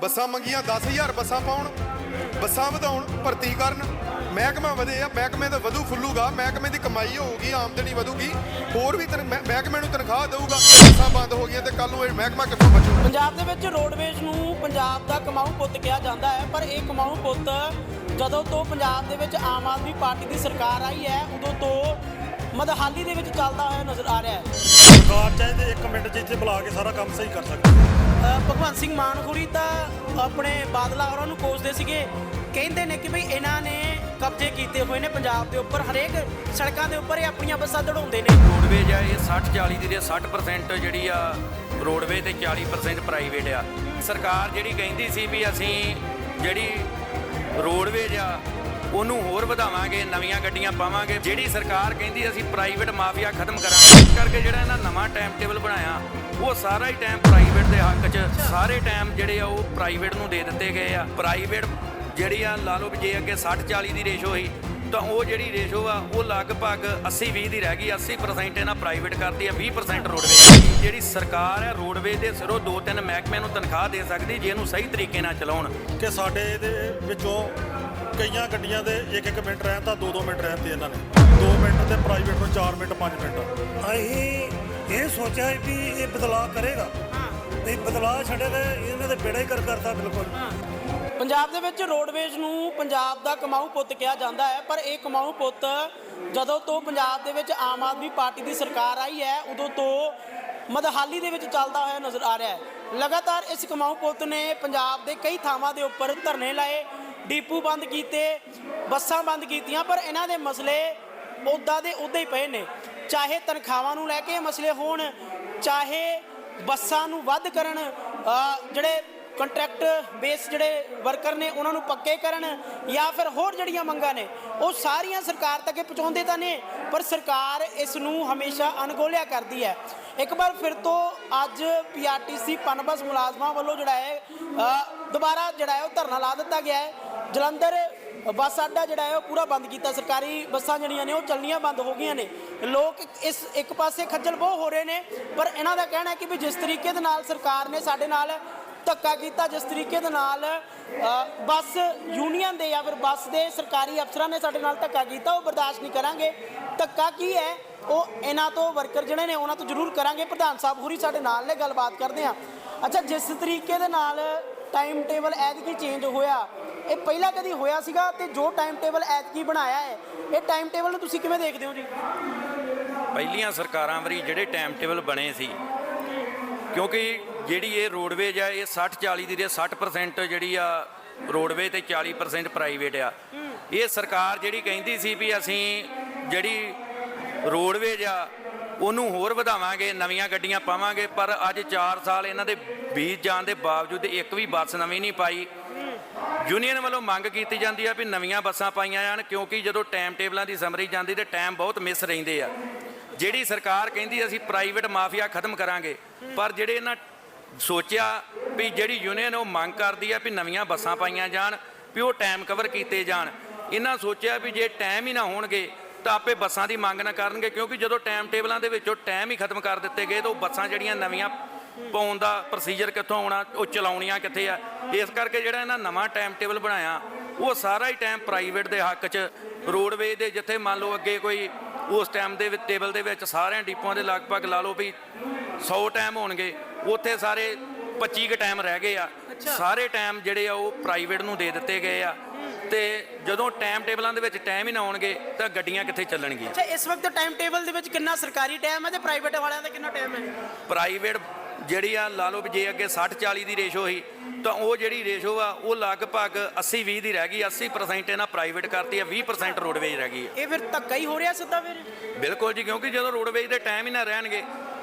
ਬੱਸਾਂ ਮੰਗੀਆਂ 10000 ਬੱਸਾਂ ਪਾਉਣ, ਬੱਸਾਂ ਵਧਾਉਣ, ਭਰਤੀ ਕਰਨ। ਮਹਿਕਮਾ ਵਧੇ ਆ, ਮਹਿਕਮੇ ਦਾ ਵਧੂ ਖੁੱਲੂਗਾ ਮਹਿਕਮੇ ਦੀ ਕਮਾਈ ਹੋਊਗੀ, ਆਮਦਨੀ ਵਧੂਗੀ। ਹੋਰ ਵੀ ਮਹਿਕਮੇ ਨੂੰ ਤਨਖਾਹ ਦੇਊਗਾ, ਬੱਸਾਂ ਬੰਦ ਹੋ ਗਈਆਂ ਤੇ ਕੱਲ ਨੂੰ ਇਹ ਮਹਿਕਮਾ ਕਿੱਥੋਂ ਬਚੂ? ਪੰਜਾਬ ਦੇ ਵਿੱਚ ਰੋਡਵੇਜ਼ ਨੂੰ ਪੰਜਾਬ ਦਾ ਕਮਾਊ ਪੁੱਤ ਕਿਹਾ ਜਾਂਦਾ ਹੈ, ਪਰ ਇਹ ਕਮਾਊ ਪੁੱਤ ਜਦੋਂ ਤੋਂ ਪੰਜਾਬ ਦੇ ਵਿੱਚ ਆਮ ਆਦਮੀ ਪਾਰਟੀ ਦੀ ਸਰਕਾਰ ਆਈ ਹੈ, ਉਦੋਂ ਤੋਂ ਮਦਹਾਲੀ ਦੇ ਵਿੱਚ ਚੱਲਦਾ ਹੋਇਆ ਨਜ਼ਰ ਆ ਰਿਹਾ ਹੈ। ਸਰਕਾਰ ਚਾਹੀਦੇ 1 ਮਿੰਟ 'ਚ ਇੱਥੇ ਬੁਲਾ ਕੇ ਸਾਰਾ ਕੰਮ ਸਹੀ ਕਰ ਸਕਦੀ ਭਗਵੰਤ ਸਿੰਘ ਮਾਨ ਹੋਰੀ ਤਾਂ ਆਪਣੇ ਬਾਦਲਾ ਹੋਰਾਂ ਨੂੰ ਕੋਸਦੇ ਸੀਗੇ। ਕਹਿੰਦੇ ਨੇ ਕਿ ਭਈ ਇਹਨਾਂ ਨੇ ਕਬਜ਼ੇ ਕੀਤੇ ਹੋਏ ਨੇ ਪੰਜਾਬ ਦੇ ਉੱਪਰ। ਹਰੇਕ ਸੜਕਾਂ ਦੇ ਉੱਪਰ ਇਹ ਆਪਣੀਆਂ ਬੱਸਾਂ ਦੜਾਉਂਦੇ ਨੇ। ਰੋਡਵੇਜ ਆ ਇਹ 60 40 ਦੀ ਦੇ 60% ਜਿਹੜੀ ਆ ਰੋਡਵੇ ਤੇ 40% ਪ੍ਰਾਈਵੇਟ ਆ। ਸਰਕਾਰ ਜਿਹੜੀ ਕਹਿੰਦੀ ਸੀ ਵੀ ਅਸੀਂ ਜਿਹੜੀ ਰੋਡਵੇਜ ਆ ਉਹਨੂੰ ਹੋਰ ਵਧਾਵਾਂਗੇ, ਨਵੀਆਂ ਗੱਡੀਆਂ ਪਾਵਾਂਗੇ। ਜਿਹੜੀ ਸਰਕਾਰ ਕਹਿੰਦੀ ਅਸੀਂ ਪ੍ਰਾਈਵੇਟ ਮਾਫੀਆ ਖਤਮ ਕਰਾਂਗੇ, ਇਸ ਕਰਕੇ ਜਿਹੜਾ ਇਹਨਾਂ ਨਵਾਂ ਟਾਈਮ ਟੇਬਲ ਬਣਾਇਆ, ਉਹ ਸਾਰਾ ਹੀ ਟਾਈਮ ਪ੍ਰਾਈਵੇਟ ਦੇ ਹੱਕ 'ਚ, ਸਾਰੇ ਟਾਈਮ ਜਿਹੜੇ ਆ ਉਹ ਪ੍ਰਾਈਵੇਟ ਨੂੰ ਦੇ ਦਿੱਤੇ ਗਏ ਆ। ਪ੍ਰਾਈਵੇਟ ਜਿਹੜੀ ਆ, ਲਾ ਲਓ ਜੇ ਅੱਗੇ 60 40 ਦੀ ਰੇਸ਼ੋ ਸੀ ਤਾਂ ਉਹ ਜਿਹੜੀ ਰੇਸ਼ੋ ਆ, ਉਹ ਲਗਭਗ 80 20 ਦੀ ਰਹਿ ਗਈ 80% ਇਹਨਾਂ ਪ੍ਰਾਈਵੇਟ ਕਰਦੀ ਆ 20% ਰੋਡਵੇਜ ਜਿਹੜੀ ਸਰਕਾਰ ਹੈ ਰੋਡਵੇਜ ਦੇ ਸਿਰੋਂ ਦੋ ਤਿੰਨ ਮਹਿਕਮਿਆਂ ਨੂੰ ਤਨਖਾਹ ਦੇ ਸਕਦੀ, ਜੇ ਇਹਨੂੰ ਸਹੀ ਤਰੀਕੇ ਨਾਲ ਚਲਾਉਣ। ਕਿ ਸਾਡੇ ਦੇ ਵਿੱਚੋਂ ਕਈਆਂ ਗੱਡੀਆਂ ਦੇ 1-1 ਮਿੰਟ ਰਹਿਣ ਤਾਂ 2-2 ਮਿੰਟ ਰਹਿਣ ਤੇ ਇਹਨਾਂ ਨੇ। 2 ਮਿੰਟ ਤੇ ਪ੍ਰਾਈਵੇਟ ਨੂੰ 4 ਮਿੰਟ 5 ਮਿੰਟ। ਅਸੀਂ ਇਹ ਸੋਚਿਆ ਵੀ ਇਹ ਬਦਲਾਅ ਕਰੇਗਾ। ਤੇ ਬਦਲਾਅ ਛੱਡੇ ਤੇ ਇਹਨਾਂ ਦੇ ਬੇੜਾ ਹੀ ਕਰ ਕਰਤਾ ਬਿਲਕੁਲ। ਪੰਜਾਬ ਦੇ ਵਿੱਚ ਰੋਡਵੇਜ਼ ਨੂੰ ਪੰਜਾਬ ਦਾ ਕਮਾਊ ਪੁੱਤ ਕਿਹਾ ਜਾਂਦਾ ਹੈ ਪਰ ਇਹ ਕਮਾਊ ਪੁੱਤ ਜਦੋਂ ਤੋਂ ਪੰਜਾਬ ਦੇ ਵਿੱਚ ਆਮ ਆਦਮੀ ਪਾਰਟੀ ਦੀ ਸਰਕਾਰ ਆਈ ਹੈ ਉਦੋਂ ਤੋਂ ਮਦਹਾਲੀ ਦੇ ਵਿੱਚ ਚੱਲਦਾ ਹੋਇਆ ਨਜ਼ਰ ਆ ਰਿਹਾ ਹੈ। ਲਗਾਤਾਰ ਇਸ ਕਮਾਊ ਪੁੱਤ ਨੇ ਪੰਜਾਬ ਦੇ ਕਈ ਥਾਵਾਂ ਦੇ ਉੱਪਰ ਧਰਨੇ ਲਾਏ। ਡੀਪੂ ਬੰਦ ਕੀਤੇ, ਬੱਸਾਂ ਬੰਦ ਕੀਤੀਆਂ, ਪਰ ਇਹਨਾਂ ਦੇ ਮਸਲੇ ਉੱਦਾਂ ਦੇ ਉੱਦਾਂ ਹੀ ਪਏ ਨੇ। ਚਾਹੇ ਤਨਖਾਹਾਂ ਨੂੰ ਲੈ ਕੇ ਮਸਲੇ ਹੋਣ, ਚਾਹੇ ਬੱਸਾਂ ਨੂੰ ਵੱਧ ਕਰਨ ਜਿਹੜੇ ਕੰਟਰੈਕਟ ਬੇਸ ਜਿਹੜੇ ਵਰਕਰ ਨੇ ਉਹਨਾਂ ਨੂੰ ਪੱਕੇ ਕਰਨ ਜਾਂ ਫਿਰ ਹੋਰ ਜਿਹੜੀਆਂ ਮੰਗਾਂ ਨੇ, ਉਹ ਸਾਰੀਆਂ ਸਰਕਾਰ ਤੱਕ ਪਹੁੰਚਾਉਂਦੇ ਤਾਂ ਨੇ, ਪਰ ਸਰਕਾਰ ਇਸ ਨੂੰ ਹਮੇਸ਼ਾ ਅਣਗੋਲਿਆ ਕਰਦੀ ਹੈ। ਇੱਕ ਵਾਰ ਫਿਰ ਤੋਂ ਅੱਜ ਪੀਆਰਟੀਸੀ ਪਨਬਸ ਮੁਲਾਜ਼ਮਾਂ ਵੱਲੋਂ ਜਿਹੜਾ ਹੈ ਦੁਬਾਰਾ ਜਿਹੜਾ ਹੈ ਉਹ ਧਰਨਾ ਲਾ ਦਿੱਤਾ ਗਿਆ ਹੈ। ਜਲੰਧਰ ਬੱਸ ਅੱਡਾ ਜਿਹੜਾ ਹੈ ਉਹ ਪੂਰਾ ਬੰਦ ਕੀਤਾ, ਸਰਕਾਰੀ ਬੱਸਾਂ ਜਿਹੜੀਆਂ ਨੇ ਉਹ ਚੱਲਣੀਆਂ ਬੰਦ ਹੋ ਗਈਆਂ ਨੇ। ਲੋਕ ਇਸ ਇੱਕ ਪਾਸੇ ਖੱਜਲ ਬਹੁ ਹੋ ਰਹੇ ਨੇ, ਪਰ ਇਹਨਾਂ ਦਾ ਕਹਿਣਾ ਹੈ ਕਿ ਵੀ ਜਿਸ ਤਰੀਕੇ ਦੇ ਨਾਲ ਸਰਕਾਰ ਨੇ ਸਾਡੇ ਨਾਲ ਧੱਕਾ ਕੀਤਾ ਜਿਸ ਤਰੀਕੇ ਦੇ ਨਾਲ ਬੱਸ ਯੂਨੀਅਨ ਦੇ ਜਾਂ ਫਿਰ ਬੱਸ ਦੇ ਸਰਕਾਰੀ ਅਫਸਰਾਂ ਨੇ ਸਾਡੇ ਨਾਲ ਧੱਕਾ ਕੀਤਾ, ਉਹ ਬਰਦਾਸ਼ਤ ਨਹੀਂ ਕਰਾਂਗੇ। ਧੱਕਾ ਕੀ ਹੈ? ਉਹ ਇਹਨਾਂ ਤੋਂ ਵਰਕਰ ਜਿਹੜੇ ਨੇ, ਉਹਨਾਂ ਤੋਂ ਜ਼ਰੂਰ ਕਰਾਂਗੇ। ਪ੍ਰਧਾਨ ਸਾਹਿਬ ਹੋਰੀ ਸਾਡੇ ਨਾਲ ਨੇ, ਗੱਲਬਾਤ ਕਰਦੇ ਆ ਅੱਛਾ, ਜਿਸ ਤਰੀਕੇ ਦੇ ਨਾਲ ਟਾਈਮ ਟੇਬਲ ਐਤਕੀ ਚੇਂਜ ਹੋਇਆ, ਇਹ ਪਹਿਲਾਂ ਕਦੀ ਹੋਇਆ ਸੀਗਾ ਤੇ ਜੋ ਟਾਈਮ ਟੇਬਲ ਐਤਕੀ ਬਣਾਇਆ ਹੈ, ਇਹ ਟਾਈਮ ਟੇਬਲ ਨੂੰ ਤੁਸੀਂ ਕਿਵੇਂ ਦੇਖਦੇ ਹੋ ਜੀ? ਪਹਿਲੀਆਂ ਸਰਕਾਰਾਂ ਵਾਰੀ ਜਿਹੜੇ ਟਾਈਮ ਟੇਬਲ ਬਣੇ ਸੀ, ਕਿਉਂਕਿ ਜਿਹੜੀ ਇਹ ਰੋਡਵੇਜ ਆ ਇਹ 60 40 ਦੀ ਦੇ 60% ਜਿਹੜੀ ਆ ਰੋਡਵੇ ਤੇ 40% ਪ੍ਰਾਈਵੇਟ ਆ। ਇਹ ਸਰਕਾਰ ਜਿਹੜੀ ਕਹਿੰਦੀ ਸੀ ਵੀ ਅਸੀਂ ਜਿਹੜੀ ਰੋਡਵੇਜ ਆ, ਉਹਨੂੰ ਹੋਰ ਵਧਾਵਾਂਗੇ, ਨਵੀਆਂ ਗੱਡੀਆਂ ਪਾਵਾਂਗੇ, ਪਰ ਅੱਜ 4 ਸਾਲ ਇਹਨਾਂ ਦੇ ਬੀਜ ਜਾਣ ਦੇ ਬਾਵਜੂਦ ਇੱਕ ਵੀ ਬੱਸ ਨਵੀਂ ਨਹੀਂ ਪਾਈ। ਯੂਨੀਅਨ ਵੱਲੋਂ ਮੰਗ ਕੀਤੀ ਜਾਂਦੀ ਆ ਵੀ ਨਵੀਆਂ ਬੱਸਾਂ ਪਾਈਆਂ ਜਾਣ, ਕਿਉਂਕਿ ਜਦੋਂ ਟਾਈਮ ਟੇਬਲਾਂ ਦੀ ਸਮਰੀ ਜਾਂਦੀ ਤੇ ਟਾਈਮ ਬਹੁਤ ਮਿਸ ਰਹਿੰਦੇ ਆ। ਜਿਹੜੀ ਸਰਕਾਰ ਕਹਿੰਦੀ ਅਸੀਂ ਪ੍ਰਾਈਵੇਟ ਮਾਫੀਆ ਖਤਮ ਕਰਾਂਗੇ, ਪਰ ਜਿਹੜੇ ਇਹਨਾਂ ਸੋਚਿਆ ਵੀ ਜਿਹੜੀ ਯੂਨੀਅਨ ਉਹ ਮੰਗ ਕਰਦੀ ਆ ਵੀ ਨਵੀਆਂ ਬੱਸਾਂ ਪਾਈਆਂ ਜਾਣ, ਵੀ ਉਹ ਟਾਈਮ ਕਵਰ ਕੀਤੇ ਜਾਣ। ਇਹਨਾਂ ਸੋਚਿਆ ਵੀ ਜੇ ਟਾਈਮ ਹੀ ਨਾ ਹੋਣਗੇ, ਤਾਂ ਆਪੇ ਬੱਸਾਂ ਦੀ ਮੰਗ ਨਾ ਕਰਨਗੇ, ਕਿਉਂਕਿ ਜਦੋਂ ਟਾਈਮ ਟੇਬਲਾਂ ਦੇ ਵਿੱਚੋਂ ਟਾਈਮ ਹੀ ਖਤਮ ਕਰ ਦਿੱਤੇ ਗਏ, ਤਾਂ ਉਹ ਬੱਸਾਂ ਜਿਹੜੀਆਂ ਨਵੀਆਂ ਪਾਉਣ ਦਾ ਪ੍ਰੋਸੀਜਰ ਕਿੱਥੋਂ ਆਉਣਾ, ਉਹ ਚਲਾਉਣੀਆਂ ਕਿੱਥੇ ਆ? ਇਸ ਕਰਕੇ ਜਿਹੜਾ ਇਹਨਾਂ ਨਵਾਂ ਟਾਈਮ ਟੇਬਲ ਬਣਾਇਆ, ਉਹ ਸਾਰਾ ਹੀ ਟਾਈਮ ਪ੍ਰਾਈਵੇਟ ਦੇ ਹੱਕ 'ਚ ਰੋਡਵੇ ਦੇ, ਜਿੱਥੇ ਮੰਨ ਲਓ ਅੱਗੇ ਕੋਈ ਉਸ ਟਾਈਮ ਦੇ ਟੇਬਲ ਦੇ ਵਿੱਚ ਸਾਰਿਆਂ ਡਿਪੂਆਂ ਦੇ ਲਗਭਗ ਲਾ ਲਓ ਵੀ 100 ਟਾਈਮ ਹੋਣਗੇ ਉੱਥੇ ਸਾਰੇ 25 ਕੁ ਟਾਈਮ ਰਹਿ ਗਏ ਆ। ਸਾਰੇ ਟਾਈਮ ਜਿਹੜੇ ਆ ਉਹ ਪ੍ਰਾਈਵੇਟ ਨੂੰ ਦੇ ਦਿੱਤੇ ਗਏ ਆ। ਤੇ ਜਦੋਂ ਟਾਈਮ ਟੇਬਲਾਂ ਦੇ ਵਿੱਚ ਟਾਈਮ ਹੀ ਨਾ ਆਉਣਗੇ ਤਾਂ ਗੱਡੀਆਂ ਕਿੱਥੇ ਚੱਲਣਗੀਆਂ? ਅੱਛਾ ਇਸ ਵਕਤ ਟਾਈਮ ਟੇਬਲ ਦੇ ਵਿੱਚ ਕਿੰਨਾ ਸਰਕਾਰੀ ਟਾਈਮ ਹੈ ਤੇ ਪ੍ਰਾਈਵੇਟ ਵਾਲਿਆਂ ਦਾ ਕਿੰਨਾ ਟਾਈਮ ਹੈ ਪ੍ਰਾਈਵੇਟ ਜਿਹੜੀ ਆ ਲਾ ਲਓ ਵੀ ਜੇ ਅੱਗੇ 60 40 ਦੀ ਰੇਸ਼ੋ ਸੀ ਤਾਂ ਉਹ ਜਿਹੜੀ ਰੇਸ਼ੋ ਆ ਉਹ ਲਗਭਗ 80 20 ਦੀ ਰਹਿ ਗਈ। 80% ਇਹਨਾਂ ਪ੍ਰਾਈਵੇਟ ਕਰਤੀ ਆ 20% ਰੋਡਵੇਜ ਰਹਿ ਗਈ ਆ। ਇਹ ਫਿਰ ਧੱਕਾ ਹੀ ਹੋ ਰਿਹਾ ਸਿੱਧਾ ਫਿਰ? ਬਿਲਕੁਲ ਜੀ ਕਿਉਂਕਿ ਜਦੋਂ ਰੋਡਵੇਜ ਦੇ ਟਾਈਮ ਹੀ ਨਾ ਰਹਿਣਗੇ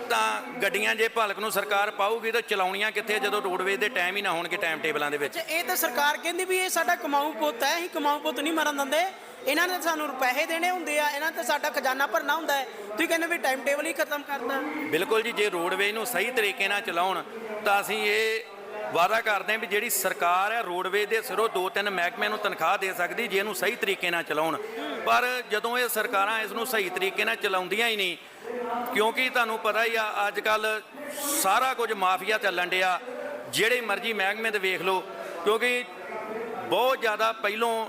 ਤਾਂ ਗੱਡੀਆਂ ਜੇ ਭਲਕ ਨੂੰ ਸਰਕਾਰ ਪਾਊਗੀ ਤਾਂ ਚਲਾਉਣੀਆਂ ਕਿੱਥੇ ਜਦੋਂ ਰੋਡਵੇਜ ਦੇ ਟਾਈਮ ਹੀ ਨਾ ਹੋਣਗੇ ਟਾਈਮ ਟੇਬਲਾਂ ਦੇ ਵਿੱਚ। ਇਹ ਤਾਂ ਸਰਕਾਰ ਕਹਿੰਦੀ ਵੀ ਇਹ ਸਾਡਾ ਕਮਾਊ ਪੁੱਤ ਹੈ ਅਸੀਂ ਕਮਾਊ ਪੁੱਤ ਨਹੀਂ ਮਰਨ ਦਿੰਦੇ। ਇਹਨਾਂ ਨੇ ਸਾਨੂੰ ਪੈਸੇ ਦੇਣੇ ਹੁੰਦੇ ਆ ਇਹਨਾਂ ਤੇ ਸਾਡਾ ਖਜ਼ਾਨਾ ਭਰਨਾ ਹੁੰਦਾ ਹੈ। ਤੁਸੀਂ ਕਹਿੰਦੇ ਵੀ ਟਾਈਮ ਟੇਬਲ ਹੀ ਖਤਮ ਕਰਦਾ ਬਿਲਕੁਲ ਜੀ ਜੇ ਰੋਡਵੇਜ ਨੂੰ ਸਹੀ ਤਰੀਕੇ ਨਾਲ ਚਲਾਉਣ ਤਾਂ ਅਸੀਂ ਇਹ ਵਾਅਦਾ ਕਰਦੇ ਹਾਂ ਵੀ ਜਿਹੜੀ ਸਰਕਾਰ ਹੈ ਰੋਡਵੇਜ ਦੇ ਸਿਰੋਂ ਦੋ ਤਿੰਨ ਮਹਿਕਮਿਆਂ ਨੂੰ ਤਨਖਾਹ ਦੇ ਸਕਦੀ ਜੇ ਇਹਨੂੰ ਸਹੀ ਤਰੀਕੇ ਨਾਲ ਚਲਾਉਣ। ਪਰ ਜਦੋਂ ਇਹ ਸਰਕਾਰਾਂ ਇਸ ਨੂੰ ਸਹੀ ਤਰੀਕੇ ਨਾਲ ਚਲਾਉਂਦੀਆਂ ਹੀ ਨਹੀਂ, ਕਿਉਂਕਿ ਤੁਹਾਨੂੰ ਪਤਾ ਹੀ ਆ ਅੱਜ ਕੱਲ ਸਾਰਾ ਕੁਝ ਮਾਫੀਆ ਚੱਲਣ ਡਿਆ, ਜਿਹੜੇ ਮਰਜ਼ੀ ਮਹਿਕਮੇ ਤੇ ਵੇਖ ਲਓ, ਕਿਉਂਕਿ ਬਹੁਤ ਜ਼ਿਆਦਾ ਪਹਿਲੋਂ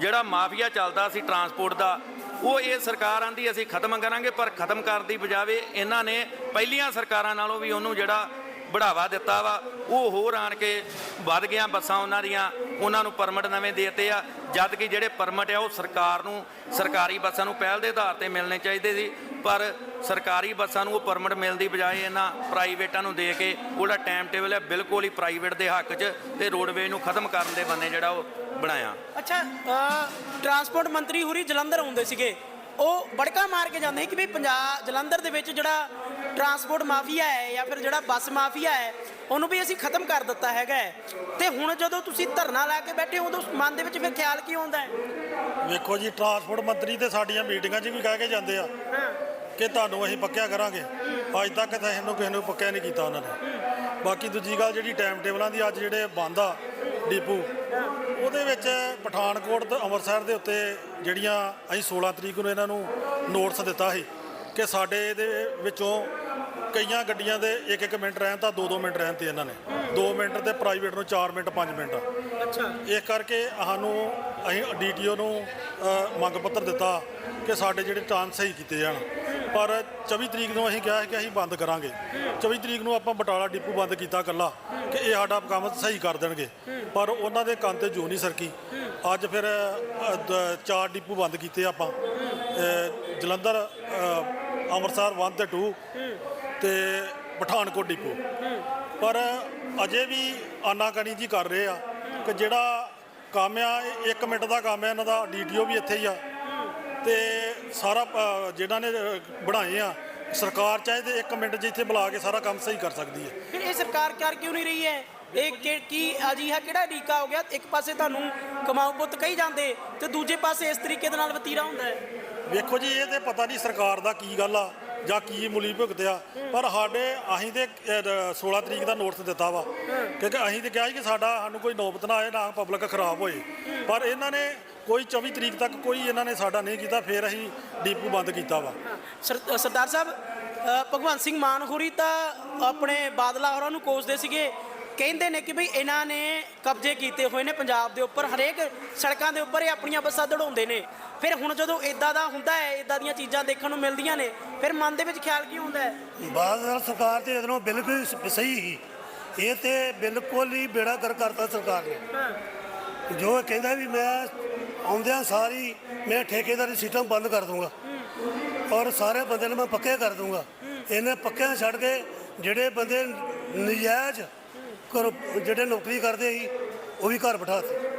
ਜਿਹੜਾ ਮਾਫੀਆ ਚੱਲਦਾ ਸੀ ਟਰਾਂਸਪੋਰਟ ਦਾ, ਉਹ ਇਹ ਸਰਕਾਰ ਆਂਦੀ ਅਸੀਂ ਖਤਮ ਕਰਾਂਗੇ, ਪਰ ਖਤਮ ਕਰਨ ਦੀ ਬਜਾਵੇ ਇਹਨਾਂ ਨੇ ਪਹਿਲੀਆਂ ਸਰਕਾਰਾਂ ਨਾਲੋਂ ਵੀ ਉਹਨੂੰ ਜਿਹੜਾ ਬੜਾਵਾ ਦਿੱਤਾ ਵਾ, ਉਹ ਹੋਰ ਆਣ ਕੇ ਵੱਧ ਗਿਆ ਬੱਸਾਂ ਉਹਨਾਂ ਦੀਆਂ ਉਹਨਾਂ ਨੂੰ ਪਰਮਿਟ ਨਵੇਂ ਦੇਤੇ ਆ, ਜਦ ਕਿ ਜਿਹੜੇ ਪਰਮਿਟ ਆ ਉਹ ਸਰਕਾਰ ਨੂੰ, ਸਰਕਾਰੀ ਬੱਸਾਂ ਨੂੰ ਪਹਿਲ ਦੇ ਆਧਾਰ ਤੇ ਮਿਲਣੇ ਚਾਹੀਦੇ ਸੀ, ਪਰ ਸਰਕਾਰੀ ਬੱਸਾਂ ਨੂੰ ਉਹ ਪਰਮਿਟ ਮਿਲਣ ਦੀ ਬਜਾਏ ਇਹਨਾਂ ਪ੍ਰਾਈਵੇਟਾਂ ਨੂੰ ਦੇ ਕੇ ਉਹਦਾ ਟਾਈਮ ਟੇਬਲ ਹੈ ਬਿਲਕੁਲ ਹੀ ਪ੍ਰਾਈਵੇਟ ਦੇ ਹੱਕ 'ਚ ਤੇ ਰੋਡਵੇਜ਼ ਨੂੰ ਖਤਮ ਕਰਨ ਦੇ ਬੰਨੇ ਜਿਹੜਾ ਉਹ ਬਣਾਇਆ। ਅੱਛਾ ਟਰਾਂਸਪੋਰਟ ਮੰਤਰੀ ਹੁਰੀ ਜਲੰਧਰ ਆਉਂਦੇ ਸੀਗੇ। ਉਹ ਬੜਕਾ ਮਾਰ ਕੇ ਜਾਂਦੇ ਸੀ ਕਿ ਵੀ ਪੰਜਾਬ, ਜਲੰਧਰ ਦੇ ਵਿੱਚ ਜਿਹੜਾ ਟਰਾਂਸਪੋਰਟ ਮਾਫੀਆ ਹੈ ਜਾਂ ਫਿਰ ਜਿਹੜਾ ਬੱਸ ਮਾਫੀਆ ਹੈ ਉਹਨੂੰ ਵੀ ਅਸੀਂ ਖਤਮ ਕਰ ਦਿੱਤਾ ਹੈਗਾ। ਤੇ ਹੁਣ ਜਦੋਂ ਤੁਸੀਂ ਧਰਨਾ ਲਾ ਕੇ ਬੈਠੇ ਹੋ ਉਦੋਂ ਮਨ ਦੇ ਵਿੱਚ ਫਿਰ ਖਿਆਲ ਕੀ ਆਉਂਦਾ ਹੈ? ਵੇਖੋ ਜੀ ਟਰਾਂਸਪੋਰਟ ਮੰਤਰੀ ਤੇ ਸਾਡੀਆਂ ਮੀਟਿੰਗਾਂ 'ਚ ਵੀ ਕਹਿ ਕੇ ਜਾਂਦੇ ਆ ਕਿ ਤੁਹਾਨੂੰ ਅਸੀਂ ਪੱਕਿਆ ਕਰਾਂਗੇ। ਅੱਜ ਤੱਕ ਤਾਂ ਇਹਨੂੰ ਕਿਸੇ ਨੂੰ ਪੱਕਿਆ ਨਹੀਂ ਕੀਤਾ ਉਹਨਾਂ ਨੇ। ਬਾਕੀ ਦੂਜੀ ਗੱਲ ਜਿਹੜੀ ਟਾਈਮ ਟੇਬਲਾਂ ਦੀ ਅੱਜ ਜਿਹੜੇ ਬੰਦ ਆ ਡੀਪੂ ਉਹਦੇ ਵਿੱਚ ਪਠਾਨਕੋਟ ਤੇ ਅੰਮ੍ਰਿਤਸਰ ਦੇ ਉੱਤੇ ਜਿਹੜੀਆਂ ਅਸੀਂ 16 ਤਰੀਕ ਨੂੰ ਇਹਨਾਂ ਨੂੰ ਨੋਟਿਸ ਦਿੱਤਾ ਸੀ ਕਿ ਸਾਡੇ ਇਹਦੇ ਵਿੱਚੋਂ ਕਈਆਂ ਗੱਡੀਆਂ ਦੇ 1-1 ਮਿੰਟ ਰਹਿਣ ਤਾਂ 2-2 ਮਿੰਟ ਰਹਿਣ ਤੇ ਇਹਨਾਂ ਨੇ। 2 ਮਿੰਟ ਤੇ ਪ੍ਰਾਈਵੇਟ ਨੂੰ 4 ਮਿੰਟ 5 ਮਿੰਟ। ਅੱਛਾ। ਇਸ ਕਰਕੇ ਸਾਨੂੰ ਅਸੀਂ ਡੀਟੀਓ ਨੂੰ ਅ, ਮੰਗ ਪੱਤਰ ਦਿੱਤਾ ਕਿ ਸਾਡੇ ਜਿਹੜੇ ਟਾਈਮ ਸਹੀ ਕੀਤੇ ਜਾਣ। ਪਰ 24 ਤਰੀਕ ਨੂੰ ਅਸੀਂ ਕਿਹਾ ਕਿ ਅਸੀਂ ਬੰਦ ਕਰਾਂਗੇ। 24 ਤਰੀਕ ਨੂੰ ਆਪਾਂ ਬਟਾਲਾ ਡਿਪੂ ਬੰਦ ਕੀਤਾ ਇਕੱਲਾ ਕਿ ਇਹ ਸਾਡਾ ਕੰਮ ਸਹੀ ਕਰ ਦੇਣਗੇ। ਪਰ ਉਹਨਾਂ ਦੇ ਕੰਨ ਤੇ ਜੋ ਨਹੀਂ ਸਰਕੀ। ਅੱਜ ਫਿਰ ਅ, ਦ- ਚਾਰ ਡਿਪੂ ਬੰਦ ਕੀਤੇ ਆਪਾਂ। ਅ, ਜਲੰਧਰ ਅ, ਅੰਮ੍ਰਿਤਸਰ 1 ਤੇ 2 ਤੇ ਪਠਾਨਕੋਟ ਡਿਪੂ। ਪਰ ਅਜੇ ਵੀ ਆਨਾਕਾਨੀ ਜੀ ਕਰ ਰਹੇ ਆ ਕਿ ਜਿਹੜਾ ਕੰਮ ਆ ਇੱਕ ਮਿੰਟ ਦਾ ਕੰਮ ਆ ਇਹਨਾਂ ਦਾ ਡੀਟੀਓ ਵੀ ਇੱਥੇ ਹੀ ਆ। ਤੇ ਸਾਰਾ ਅ, ਜਿਹਨਾਂ ਨੇ ਬਣਾਏ ਆ ਸਰਕਾਰ ਚਾਹੇ ਤੇ ਇੱਕ ਮਿੰਟ ਇੱਥੇ ਬੁਲਾ ਕੇ ਸਾਰਾ ਕੰਮ ਸਹੀ ਕਰ ਸਕਦੀ ਹੈ। ਫਿਰ ਇਹ ਸਰਕਾਰ ਕਰ ਕਿਉਂ ਨਹੀਂ ਰਹੀ ਹੈ? ਇਹ ਕਿ- ਕੀ ਅਜਿਹਾ ਕਿਹੜਾ ਢੀਕਾ ਹੋ ਗਿਆ? ਇੱਕ ਪਾਸੇ ਤੁਹਾਨੂੰ ਕਮਾਊ ਪੁੱਤ ਕਹੀ ਜਾਂਦੇ ਤੇ ਦੂਜੇ ਪਾਸੇ ਇਸ ਤਰੀਕੇ ਦੇ ਨਾਲ ਵਤੀਰਾ ਹੁੰਦਾ ਹੈ। ਵੇਖੋ ਜੀ ਇਹ ਤੇ ਪਤਾ ਨਹੀਂ ਸਰਕਾਰ ਦਾ ਕੀ ਗੱਲ ਆ। ਜਾਂ ਕੀ ਮੁਲੀ ਭੁਗਤਿਆ ਪਰ ਸਾਡੇ ਅਸੀਂ ਤੇ ਅ, 16 ਤਰੀਕ ਦਾ ਨੋਟਿਸ ਦਿੱਤਾ ਵਾ। ਕਿਉਂਕਿ ਅਸੀਂ ਤੇ ਕਿਹਾ ਸੀ ਕਿ ਸਾਡਾ ਸਾਨੂੰ ਕੋਈ ਨੌਬਤ ਨਾ ਆਏ ਨਾ ਪਬਲਿਕ ਖਰਾਬ ਹੋਏ। ਪਰ ਇਹਨਾਂ ਨੇ ਕੋਈ 24 ਤਰੀਕ ਤੱਕ ਕੋਈ ਇਹਨਾਂ ਨੇ ਸਾਡਾ ਨਹੀਂ ਕੀਤਾ ਫਿਰ ਅਸੀਂ ਡੀਪੂ ਬੰਦ ਕੀਤਾ ਵਾ। ਸਰ- ਸਰਦਾਰ ਸਾਹਿਬ ਅ, ਭਗਵੰਤ ਸਿੰਘ ਮਾਨ ਹੋਰੀ ਤਾਂ ਆਪਣੇ ਬਾਦਲਾ ਹੋਰਾਂ ਨੂੰ ਕੋਸਦੇ ਸੀਗੇ। ਕਹਿੰਦੇ ਨੇ ਕਿ ਭਈ ਇਹਨਾਂ ਨੇ ਕਬਜ਼ੇ ਕੀਤੇ ਹੋਏ ਨੇ ਪੰਜਾਬ ਦੇ ਉੱਪਰ ਹਰੇਕ ਸੜਕਾਂ ਦੇ ਉੱਪਰ ਇਹ ਆਪਣੀਆਂ ਬੱਸਾਂ ਦੜਾਉਂਦੇ ਨੇ। ਫਿਰ ਹੁਣ ਜਦੋਂ ਇਦਾਂ ਦਾ ਹੁੰਦਾ ਹੈ ਇਦਾਂ ਦੀਆਂ ਚੀਜ਼ਾਂ ਦੇਖਣ ਨੂੰ ਮਿਲਦੀਆਂ ਨੇ ਫਿਰ ਮਨ ਦੇ ਵਿੱਚ ਖਿਆਲ ਕੀ ਹੁੰਦਾ ਹੈ? ਬਾਦਲ ਸਰਕਾਰ ਤੇ ਇਹਦੋਂ ਬਿਲਕੁਲ ਸ- ਸਹੀ ਹੀ ਇਹ ਤੇ ਬਿਲਕੁਲ ਹੀ ਬੇੜਾ ਕਰ ਕਰਤਾ ਸਰਕਾਰ ਨੇ। ਜੋ ਇਹ ਕਹਿੰਦਾ ਵੀ ਮੈਂ ਆਉਂਦਿਆਂ ਸਾਰੀ ਮੈਂ ਠੇਕੇਦਾਰੀ ਸਿਸਟਮ ਬੰਦ ਕਰ ਦੂੰਗਾ। ਔਰ ਸਾਰੇ ਬੰਦੇ ਨੂੰ ਮੈਂ ਪੱਕੇ ਕਰ ਦੂੰਗਾ। ਇਹਨੇ ਪੱਕਿਆਂ ਛੱਡ ਕੇ ਜਿਹੜੇ ਬੰਦੇ ਨਜਾਇਜ਼ ਘਰੋਂ ਜਿਹੜੇ ਨੌਕਰੀ ਕਰਦੇ ਸੀ ਉਹ ਵੀ ਘਰ ਬਿਠਾਤੇ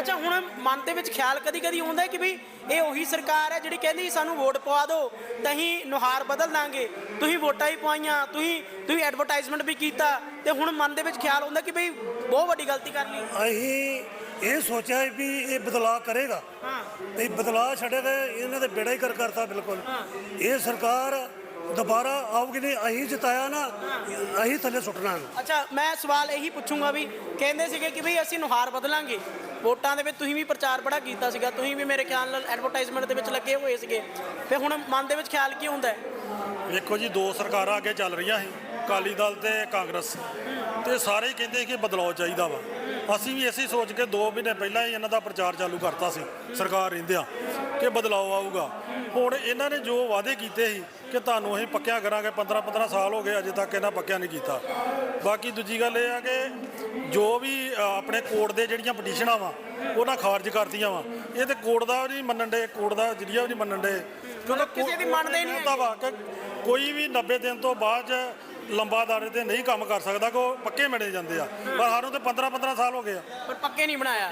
ਅੱਛਾ ਹੁਣ ਮਨ ਦੇ ਵਿੱਚ ਖਿਆਲ ਕਦੀ ਕਦੀ ਆਉਂਦਾ ਕਿ ਵੀ ਇਹ ਉਹੀ ਸਰਕਾਰ ਹੈ ਜਿਹੜੀ ਕਹਿੰਦੀ ਸਾਨੂੰ ਵੋਟ ਪਵਾ ਦਿਓ ਤਾਂ ਅਸੀਂ ਨੁਹਾਰ ਬਦਲ ਦਾਂਗੇ। ਤੁਸੀਂ ਵੋਟਾਂ ਹੀ ਪਵਾਈਆਂ ਤੁਸੀਂ ਤੁਸੀਂ ਐਡਵਰਟਾਈਜ਼ਮੈਂਟ ਵੀ ਕੀਤਾ ਤੇ ਹੁਣ ਮਨ ਦੇ ਵਿੱਚ ਖਿਆਲ ਆਉਂਦਾ ਕਿ ਭਈ ਬਹੁਤ ਵੱਡੀ ਗਲਤੀ ਕਰ ਲਈ। ਅਸੀਂ ਇਹ ਸੋਚਿਆ ਵੀ ਇਹ ਬਦਲਾਅ ਕਰੇਗਾ। ਹਾਂ। ਤੇ ਬਦਲਾਅ ਛੱਡੇ ਤੇ ਇਹਨਾਂ ਦੇ ਬੇੜਾ ਹੀ ਕਰ ਕਰਤਾ ਬਿਲਕੁਲ ਇਹ ਸਰਕਾਰ ਦੁਬਾਰਾ ਆਊਗੀ ਨਹੀਂ ਅਸੀਂ ਜਿਤਾਇਆ ਨਾ ਅਸੀਂ ਥੱਲੇ ਸੁੱਟਣਾ। ਅੱਛਾ ਮੈਂ ਸਵਾਲ ਇਹੀ ਪੁੱਛੂੰਗਾ ਵੀ ਕਹਿੰਦੇ ਸੀਗੇ ਕਿ ਭਈ ਅਸੀਂ ਨੁਹਾਰ ਬਦਲਾਂਗੇ। ਵੋਟਾਂ ਦੇ ਵਿੱਚ ਤੁਸੀਂ ਵੀ ਪ੍ਰਚਾਰ ਬੜਾ ਕੀਤਾ ਸੀਗਾ, ਤੁਸੀਂ ਵੀ ਮੇਰੇ ਖਿਆਲ ਨਾਲ ਐਡਵਰਟਾਈਜ਼ਮੈਂਟ ਦੇ ਵਿੱਚ ਲੱਗੇ ਹੋਏ ਸੀਗੇ। ਫਿਰ ਹੁਣ ਮਨ ਦੇ ਵਿੱਚ ਖਿਆਲ ਕੀ ਹੁੰਦਾ ਹੈ? ਵੇਖੋ ਜੀ, ਦੋ ਸਰਕਾਰਾਂ ਅੱਗੇ ਚੱਲ ਰਹੀਆਂ ਸੀ। ਅਕਾਲੀ ਦਲ ਤੇ ਕਾਂਗਰਸ ਤੇ ਸਾਰੇ ਹੀ ਕਹਿੰਦੇ ਕਿ ਬਦਲਾਅ ਚਾਹੀਦਾ ਵਾ। ਅਸੀਂ ਵੀ ਇਸੇ ਸੋਚ ਕੇ 2 ਮਹੀਨੇ ਪਹਿਲਾਂ ਹੀ ਇਹਨਾਂ ਦਾ ਪ੍ਰਚਾਰ ਚਾਲੂ ਕਰਤਾ ਸੀ ਸਰਕਾਰ ਰਹਿੰਦਿਆਂ ਕਿ ਬਦਲਾਅ ਆਊਗਾ। ਹੁਣ ਇਹਨਾਂ ਨੇ ਜੋ ਵਾਅਦੇ ਕੀਤੇ ਸੀ ਕਿ ਤੁਹਾਨੂੰ ਅਸੀਂ ਪੱਕਿਆ ਕਰਾਂਗੇ 15 15 ਸਾਲ ਹੋ ਗਏ ਅਜੇ ਤੱਕ ਇਹਨਾਂ ਪੱਕਿਆ ਨਹੀਂ ਕੀਤਾ। ਬਾਕੀ ਦੂਜੀ ਗੱਲ ਇਹ ਆ ਕਿ ਜੋ ਵੀ ਆਪਣੇ ਕੋਰਟ ਦੇ ਜਿਹੜੀਆਂ ਪਟੀਸ਼ਨਾਂ ਵਾ ਉਹਨਾਂ ਖਾਰਜ ਕਰਤੀਆਂ ਵਾ। ਇਹ ਤੇ ਕੋਰਟ ਦਾ ਨਹੀਂ ਮੰਨਣ ਦੇ ਕੋਰਟ ਦਾ ਜਰੀਆ ਵੀ ਨਹੀਂ ਮੰਨਣ ਦੇ। ਕਿਉਂਕਿ ਕਿਸੇ ਦੀ ਮੰਨਦੇ ਨਹੀਂ ਵਾ ਕਿ ਕੋਈ ਵੀ 90 ਦਿਨ ਤੋਂ ਬਾਅਦ ਲੰਬਾ ਦਾਰੇ ਤੇ ਨਹੀਂ ਕੰਮ ਕਰ ਸਕਦਾ ਕਿ ਉਹ ਪੱਕੇ ਮਿਲੇ ਜਾਂਦੇ ਆ। ਪਰ ਸਾਨੂੰ ਤੇ 15 15 ਸਾਲ ਹੋ ਗਏ ਆ। ਪਰ ਪੱਕੇ ਨਹੀਂ ਬਣਾਇਆ।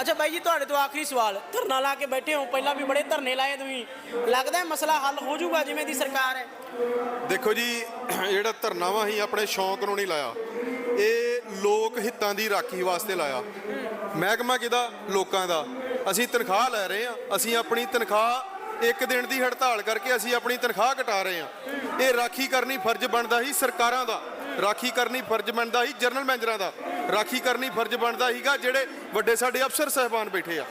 ਅੱਛਾ ਬਾਈ ਜੀ ਤੁਹਾਡੇ ਤੋਂ ਆਖਰੀ ਸਵਾਲ। ਧਰਨਾ ਲਾ ਕੇ ਬੈਠੇ ਹੋ ਪਹਿਲਾਂ ਵੀ ਬੜੇ ਧਰਨੇ ਲਾਏ ਤੁਸੀਂ। ਲੱਗਦਾ ਹੈ ਮਸਲਾ ਹੱਲ ਹੋ ਜਾਊਗਾ ਜਿਵੇਂ ਦੀ ਸਰਕਾਰ ਹੈ? ਦੇਖੋ ਜੀ ਜਿਹੜਾ ਧਰਨਾ ਵਾ ਅਸੀਂ ਆਪਣੇ ਸ਼ੌਂਕ ਨੂੰ ਨਹੀਂ ਲਾਇਆ। ਇਹ ਲੋਕ ਹਿੱਤਾਂ ਦੀ ਰਾਖੀ ਵਾਸਤੇ ਲਾਇਆ। ਮਹਿਕਮਾ ਕਿਹਦਾ? ਲੋਕਾਂ ਦਾ। ਅਸੀਂ ਤਨਖਾਹ ਲੈ ਰਹੇ ਹਾਂ। ਅਸੀਂ ਆਪਣੀ ਤਨਖਾਹ ਇੱਕ ਦਿਨ ਦੀ ਹੜਤਾਲ ਕਰਕੇ ਅਸੀਂ ਆਪਣੀ ਤਨਖਾਹ ਘਟਾ ਰਹੇ ਹਾਂ। ਇਹ ਰਾਖੀ ਕਰਨੀ ਫਰਜ਼ ਬਣਦਾ ਸੀ ਸਰਕਾਰਾਂ ਦਾ। ਰਾਖੀ ਕਰਨੀ ਫਰਜ਼ ਬਣਦਾ ਸੀ ਜਨਰਲ ਮੈਨੇਜਰਾਂ ਦਾ। ਰਾਖੀ ਕਰਨੀ ਫਰਜ਼ ਬਣਦਾ ਸੀਗਾ ਜਿਹੜੇ ਵੱਡੇ ਸਾਡੇ ਅਫਸਰ ਸਹਿਬਾਨ ਬੈਠੇ ਆ।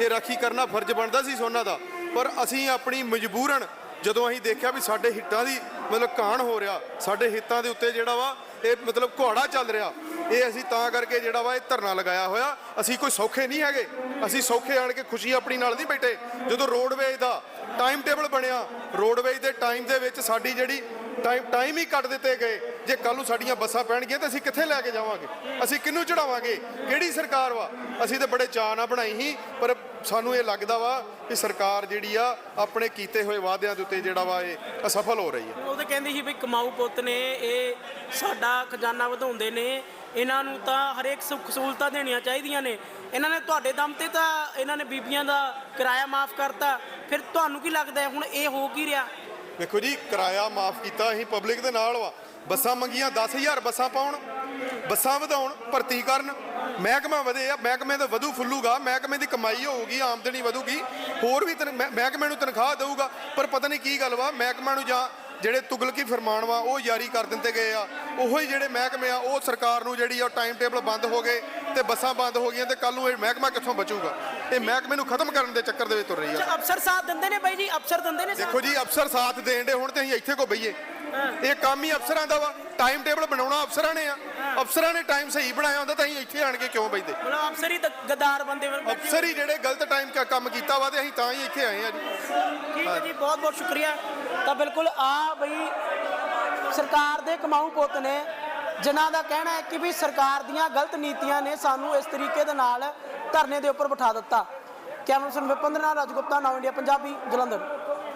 ਇਹ ਰਾਖੀ ਕਰਨਾ ਫਰਜ਼ ਬਣਦਾ ਸੀ ਉਹਨਾਂ ਦਾ। ਪਰ ਅਸੀਂ ਆਪਣੀ ਮਜਬੂਰਨ ਜਦੋਂ ਅਸੀਂ ਦੇਖਿਆ ਵੀ ਸਾਡੇ ਹਿੱਤਾਂ ਦੀ ਮਤਲਬ ਕਾਣ ਹੋ ਰਿਹਾ, ਸਾਡੇ ਹਿੱਤਾਂ ਦੇ ਉੱਤੇ ਜਿਹੜਾ ਵਾ ਇਹ ਮਤਲਬ ਘੋੜਾ ਚੱਲ ਰਿਹਾ, ਇਹ ਅਸੀਂ ਤਾਂ ਕਰਕੇ ਜਿਹੜਾ ਵਾ ਇਹ ਧਰਨਾ ਲਗਾਇਆ ਹੋਇਆ। ਅਸੀਂ ਕੋਈ ਸੌਖੇ ਨਹੀਂ ਹੈਗੇ। ਅਸੀਂ ਸੌਖੇ ਆਣ ਕੇ ਖੁਸ਼ੀ ਆਪਣੀ ਨਾਲ ਨਹੀਂ ਬੈਠੇ। ਜਦੋਂ ਰੋਡਵੇਜ ਦਾ ਟਾਈਮ ਟੇਬਲ ਬਣਿਆ। ਰੋਡਵੇਜ ਦੇ ਟਾਈਮ ਦੇ ਵਿੱਚ ਸਾਡੀ ਜਿਹੜੀ ਟਾਈਮ ਟਾਈਮ ਹੀ ਕੱਟ ਦਿੱਤੇ ਗਏ। ਜੇ ਕੱਲ ਨੂੰ ਸਾਡੀਆਂ ਬੱਸਾਂ ਪੈਣਗੀਆਂ ਤਾਂ ਅਸੀਂ ਕਿੱਥੇ ਲੈ ਕੇ ਜਾਵਾਂਗੇ? ਅਸੀਂ ਕਿਹਨੂੰ ਚੜਾਵਾਂਗੇ? ਕਿਹੜੀ ਸਰਕਾਰ ਵਾ? ਅਸੀਂ ਤਾਂ ਬੜੇ ਚਾਅ ਨਾਲ ਬਣਾਈ ਸੀ, ਪਰ ਸਾਨੂੰ ਇਹ ਲੱਗਦਾ ਵਾ ਕਿ ਸਰਕਾਰ ਜਿਹੜੀ ਆ, ਆਪਣੇ ਕੀਤੇ ਹੋਏ ਵਾਅਦਿਆਂ ਦੇ ਉੱਤੇ ਜਿਹੜਾ ਵਾ ਇਹ ਅਸਫਲ ਹੋ ਰਹੀ ਹੈ। ਉਹ ਤਾਂ ਕਹਿੰਦੀ ਸੀ ਵੀ ਕਮਾਊ ਪੁੱਤ ਨੇ, ਇਹ ਸਾਡਾ ਖਜ਼ਾਨਾ ਵਧਾਉਂਦੇ ਨੇ। ਇਹਨਾਂ ਨੂੰ ਤਾਂ ਹਰੇਕ ਸੁੱਖ ਸਹੂਲਤਾਂ ਦੇਣੀਆਂ ਚਾਹੀਦੀਆਂ ਨੇ। ਇਹਨਾਂ ਨੇ ਤੁਹਾਡੇ ਦਮ ਤੇ ਤਾਂ ਇਹਨਾਂ ਨੇ ਬੀਬੀਆਂ ਦਾ ਕਿਰਾਇਆ ਮਾਫ ਕਰਤਾ। ਫਿਰ ਤੁਹਾਨੂੰ ਕੀ ਲੱਗਦਾ ਹੈ? ਹੁਣ ਇਹ ਹੋ ਕੀ ਰਿਹਾ? ਦੇਖੋ ਜੀ, ਕਿਰਾਇਆ ਮਾਫ ਕੀਤਾ ਅਸੀਂ ਪਬਲਿਕ ਦੇ ਨਾਲ ਵਾ। ਬੱਸਾਂ ਮੰਗੀਆਂ 10000 ਬੱਸਾਂ ਪਾਉਣ, ਬੱਸਾਂ ਵਧਾਉਣ, ਭਰਤੀ ਕਰਨ। ਮਹਿਕਮਾ ਵਧੇ ਆ, ਮਹਿਕਮੇ ਦਾ ਵਧੂ ਫੁੱਲੂਗਾ, ਮਹਿਕਮੇ ਦੀ ਕਮਾਈ ਹੋਊਗੀ, ਆਮਦਨੀ ਵਧੂਗੀ। ਹੋਰ ਵੀ ਤਨ- ਮਹਿ- ਮਹਿਕਮੇ ਨੂੰ ਤਨਖਾਹ ਦੇਊਗਾ, ਪਰ ਪਤਾ ਨਹੀਂ ਕੀ ਗੱਲ ਵਾ, ਮਹਿਕਮਾ ਨੂੰ ਜਾਂ ਜਿਹੜੇ ਤੁਗਲਕੀ ਫਰਮਾਨ ਵਾ, ਉਹ ਜਾਰੀ ਕਰ ਦਿੰਦੇ ਗਏ ਆ। ਉਹੋ ਹੀ ਜਿਹੜੇ ਮਹਿਕਮੇ ਆ, ਉਹ ਸਰਕਾਰ ਨੂੰ ਜਿਹੜੀ ਆ ਟਾਈਮ ਟੇਬਲ ਬੰਦ ਹੋ ਗਏ ਤੇ ਬੱਸਾਂ ਬੰਦ ਹੋ ਗਈਆਂ ਤੇ ਕੱਲ ਨੂੰ ਇਹ ਮਹਿਕਮਾ ਕਿੱਥੋਂ ਬਚੂਗਾ? ਇਹ ਮਹਿਕਮੇ ਨੂੰ ਖਤਮ ਕਰਨ ਦੇ ਚੱਕਰ ਦੇ ਵਿੱਚ ਤੁਰ ਰਹੀ ਆ। ਅੱਛਾ ਅਫਸਰ ਸਾਥ ਦਿੰਦੇ ਨੇ ਬਾਈ ਜੀ ਅਫਸਰ ਦਿੰਦੇ ਨੇ ਸਾਥ? ਦੇਖੋ ਜੀ ਅਫਸਰ ਸਾਥ ਦੇਣ ਦੇ ਹੁਣ ਤੇ ਅਸੀਂ ਇੱਥੇ ਕੋ ਬਈਏ। ਇਹ ਕੰਮ ਹੀ ਅਫਸਰਾਂ ਦਾ ਵਾ। ਟਾਈਮ ਟੇਬਲ ਬਣਾਉਣਾ ਅਫਸਰਾਂ ਨੇ ਆ। ਅਫਸਰਾਂ ਨੇ ਟਾਈਮ ਸਹੀ ਬਣਾਇਆ ਹੁੰਦਾ ਤਾਂ ਅਸੀਂ ਇੱਥੇ ਆਣ ਕੇ ਕਿਉਂ ਬਈਦੇ? ਮਤਲਬ ਅਫਸਰ ਹੀ ਤਾਂ ਗਦਾਰ ਬੰਦੇ ਬੈਠੇ ਅਫਸਰ ਹੀ ਜਿਹੜੇ ਗਲਤ ਟਾਈਮ ਕਾ ਕੰਮ ਕੀਤਾ ਵਾ ਤੇ ਅਸੀਂ ਤਾਂ ਹੀ ਇੱਥੇ ਆਏ ਆ ਜੀ। ਠੀਕ ਹੈ। ਜੀ ਬਹੁਤ ਬਹੁਤ ਸ਼ੁਕਰੀਆ। ਤਾਂ ਬਿਲਕੁਲ ਆ ਬਈ ਸਰਕਾਰ ਦੇ ਕਮਾਊ ਪੁੱਤ ਨੇ। ਜਿਨ੍ਹਾਂ ਦਾ ਕਹਿਣਾ ਹੈ ਕਿ ਵੀ ਸਰਕਾਰ ਦੀਆਂ ਗਲਤ ਨੀਤੀਆਂ ਨੇ ਸਾਨੂੰ ਇਸ ਤਰੀਕੇ ਦੇ ਨਾਲ ਧਰਨੇ ਦੇ ਉੱਪਰ ਬਿਠਾ ਦਿੱਤਾ। ਕੈਮਰਾ ਵਿਪਿੰਦਰ ਨਾਲ ਰਾਜਗੁਪਤਾ ਨਾਉ ਇੰਡੀਆ ਪੰਜਾਬੀ ਜਲੰਧਰ।